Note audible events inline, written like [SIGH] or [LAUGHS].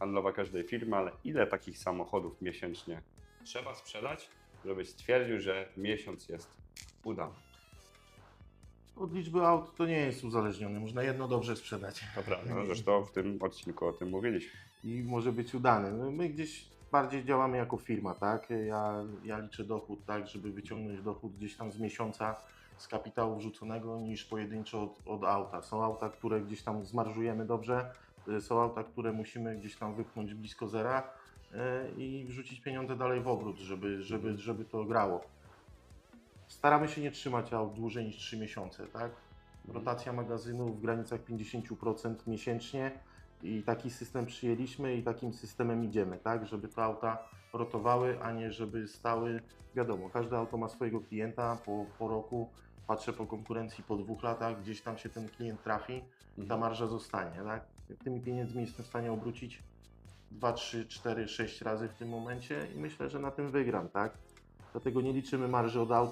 handlowa każdej firmy, ale ile takich samochodów miesięcznie trzeba sprzedać, żebyś stwierdził, że miesiąc jest udany? Od liczby aut to nie jest uzależnione. Można jedno dobrze sprzedać. Prawda. No, [LAUGHS] zresztą w tym odcinku o tym mówiliśmy. i może być udany. No, my gdzieś bardziej działamy jako firma, tak? Ja, ja liczę dochód tak, żeby wyciągnąć dochód gdzieś tam z miesiąca z kapitału wrzuconego niż pojedynczo od, od auta. Są auta, które gdzieś tam zmarżujemy dobrze, są auta, które musimy gdzieś tam wypchnąć blisko zera y, i wrzucić pieniądze dalej w obrót, żeby, żeby, żeby to grało. Staramy się nie trzymać aut dłużej niż 3 miesiące, tak? Rotacja magazynu w granicach 50% miesięcznie i taki system przyjęliśmy i takim systemem idziemy, tak? Żeby te auta rotowały, a nie żeby stały. Wiadomo, każde auto ma swojego klienta po, po roku. Patrzę po konkurencji po dwóch latach, gdzieś tam się ten klient trafi, ta marża zostanie, tak? Tymi pieniędzmi jestem w stanie obrócić 2, 3, 4, 6 razy w tym momencie i myślę, że na tym wygram, tak? Dlatego nie liczymy marży od auta.